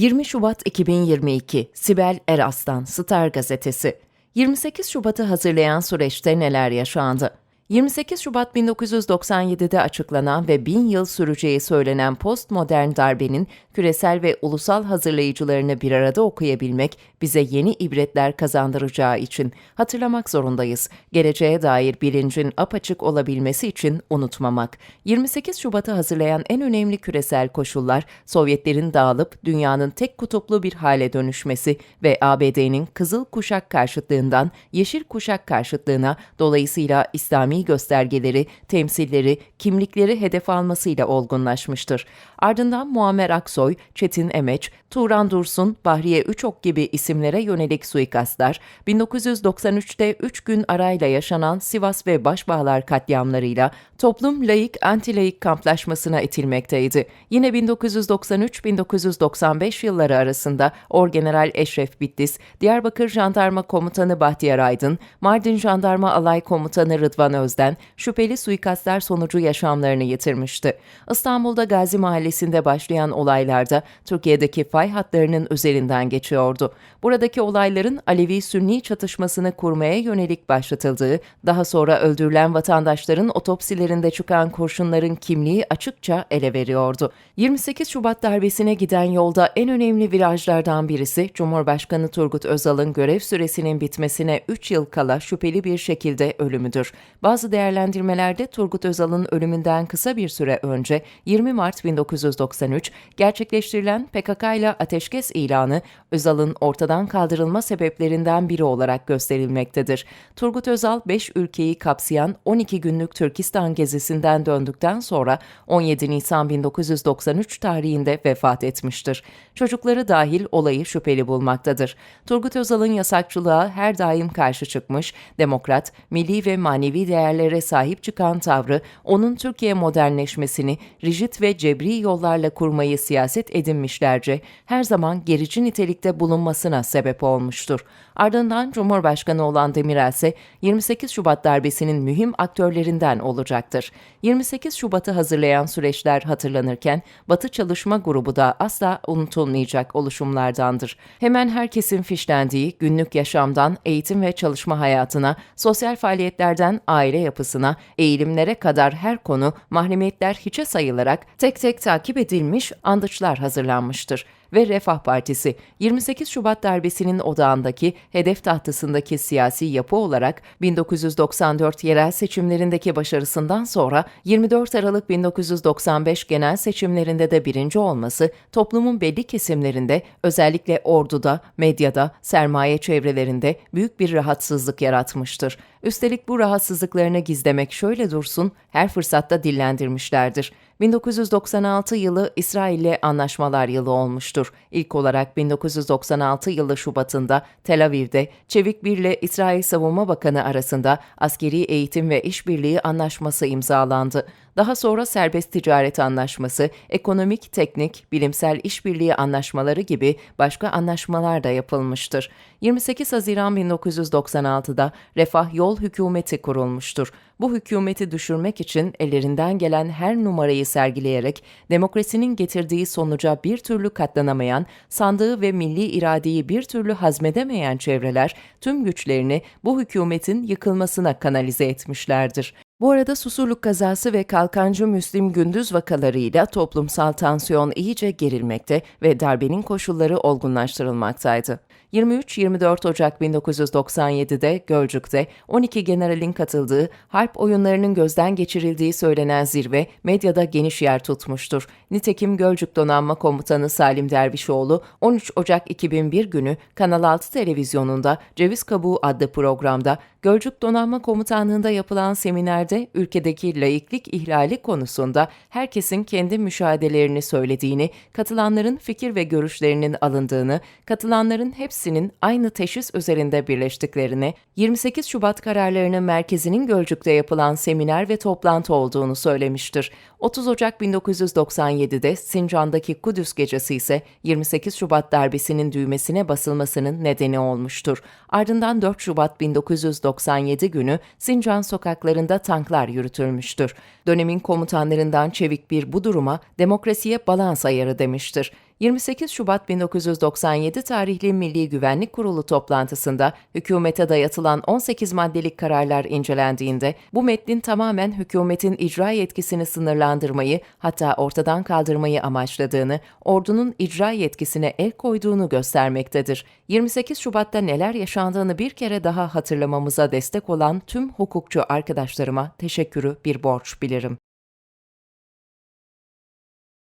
20 Şubat 2022 Sibel Eraslan Star Gazetesi 28 Şubat'ı hazırlayan süreçte neler yaşandı? 28 Şubat 1997'de açıklanan ve bin yıl süreceği söylenen postmodern darbenin küresel ve ulusal hazırlayıcılarını bir arada okuyabilmek bize yeni ibretler kazandıracağı için hatırlamak zorundayız. Geleceğe dair bilincin apaçık olabilmesi için unutmamak. 28 Şubat'ı hazırlayan en önemli küresel koşullar Sovyetlerin dağılıp dünyanın tek kutuplu bir hale dönüşmesi ve ABD'nin Kızıl Kuşak karşıtlığından Yeşil Kuşak karşıtlığına dolayısıyla İslami göstergeleri, temsilleri, kimlikleri hedef almasıyla olgunlaşmıştır. Ardından Muammer Aksoy, Çetin Emeç, Turan Dursun, Bahriye Üçok gibi isimlere yönelik suikastlar, 1993'te 3 gün arayla yaşanan Sivas ve Başbağlar katliamlarıyla toplum laik anti-laik kamplaşmasına itilmekteydi. Yine 1993-1995 yılları arasında Orgeneral Eşref Bitlis, Diyarbakır Jandarma Komutanı Bahtiyar Aydın, Mardin Jandarma Alay Komutanı Rıdvan Özden şüpheli suikastlar sonucu yaşamlarını yitirmişti. İstanbul'da Gazi Mahallesi'nde başlayan olaylarda Türkiye'deki fay hatlarının üzerinden geçiyordu. Buradaki olayların Alevi-Sünni çatışmasını kurmaya yönelik başlatıldığı, daha sonra öldürülen vatandaşların otopsilerinde çıkan kurşunların kimliği açıkça ele veriyordu. 28 Şubat darbesine giden yolda en önemli virajlardan birisi Cumhurbaşkanı Turgut Özal'ın görev süresinin bitmesine 3 yıl kala şüpheli bir şekilde ölümüdür. Bazı değerlendirmelerde Turgut Özal'ın ölümünden kısa bir süre önce 20 Mart 1993 gerçekleştirilen PKK ile ateşkes ilanı Özal'ın ortadan kaldırılma sebeplerinden biri olarak gösterilmektedir. Turgut Özal 5 ülkeyi kapsayan 12 günlük Türkistan gezisinden döndükten sonra 17 Nisan 1993 tarihinde vefat etmiştir. Çocukları dahil olayı şüpheli bulmaktadır. Turgut Özal'ın yasakçılığa her daim karşı çıkmış, demokrat, milli ve manevi değerlere sahip çıkan tavrı, onun Türkiye modernleşmesini rigid ve cebri yollarla kurmayı siyaset edinmişlerce her zaman gerici nitelikte bulunmasına sebep olmuştur. Ardından Cumhurbaşkanı olan Demirel ise 28 Şubat darbesinin mühim aktörlerinden olacaktır. 28 Şubat'ı hazırlayan süreçler hatırlanırken Batı Çalışma Grubu da asla unutulmayacak oluşumlardandır. Hemen herkesin fişlendiği günlük yaşamdan eğitim ve çalışma hayatına, sosyal faaliyetlerden aile yapısına, eğilimlere kadar her konu mahremiyetler hiçe sayılarak tek tek takip edilmiş andıçlar hazırlanmıştır ve Refah Partisi 28 Şubat darbesinin odağındaki hedef tahtasındaki siyasi yapı olarak 1994 yerel seçimlerindeki başarısından sonra 24 Aralık 1995 genel seçimlerinde de birinci olması toplumun belli kesimlerinde özellikle orduda, medyada, sermaye çevrelerinde büyük bir rahatsızlık yaratmıştır. Üstelik bu rahatsızlıklarını gizlemek şöyle dursun her fırsatta dillendirmişlerdir. 1996 yılı İsrail'le anlaşmalar yılı olmuştur. İlk olarak 1996 yılı Şubat'ında Tel Aviv'de Çevik Bir ile İsrail Savunma Bakanı arasında askeri eğitim ve işbirliği anlaşması imzalandı. Daha sonra serbest ticaret anlaşması, ekonomik, teknik, bilimsel işbirliği anlaşmaları gibi başka anlaşmalar da yapılmıştır. 28 Haziran 1996'da Refah Yol Hükümeti kurulmuştur. Bu hükümeti düşürmek için ellerinden gelen her numarayı sergileyerek demokrasinin getirdiği sonuca bir türlü katlanamayan, sandığı ve milli iradeyi bir türlü hazmedemeyen çevreler tüm güçlerini bu hükümetin yıkılmasına kanalize etmişlerdir. Bu arada Susurluk kazası ve Kalkancı Müslim Gündüz vakalarıyla toplumsal tansiyon iyice gerilmekte ve darbenin koşulları olgunlaştırılmaktaydı. 23-24 Ocak 1997'de Gölcük'te 12 generalin katıldığı harp oyunlarının gözden geçirildiği söylenen zirve medyada geniş yer tutmuştur. Nitekim Gölcük Donanma Komutanı Salim Dervişoğlu 13 Ocak 2001 günü Kanal 6 televizyonunda Ceviz Kabuğu adlı programda Gölcük Donanma Komutanlığı'nda yapılan seminerde ülkedeki laiklik ihlali konusunda herkesin kendi müşahedelerini söylediğini, katılanların fikir ve görüşlerinin alındığını, katılanların hepsinin aynı teşhis üzerinde birleştiklerini, 28 Şubat kararlarının merkezinin Gölcük'te yapılan seminer ve toplantı olduğunu söylemiştir. 30 Ocak 1997'de Sincan'daki Kudüs gecesi ise 28 Şubat darbesinin düğmesine basılmasının nedeni olmuştur. Ardından 4 Şubat 1997 günü Sincan sokaklarında tanklar yürütülmüştür. Dönemin komutanlarından Çevik bir bu duruma demokrasiye balans ayarı demiştir. 28 Şubat 1997 tarihli Milli Güvenlik Kurulu toplantısında hükümete dayatılan 18 maddelik kararlar incelendiğinde bu metnin tamamen hükümetin icra yetkisini sınırlandırmayı hatta ortadan kaldırmayı amaçladığını, ordunun icra yetkisine el koyduğunu göstermektedir. 28 Şubat'ta neler yaşandığını bir kere daha hatırlamamıza destek olan tüm hukukçu arkadaşlarıma teşekkürü bir borç bilirim.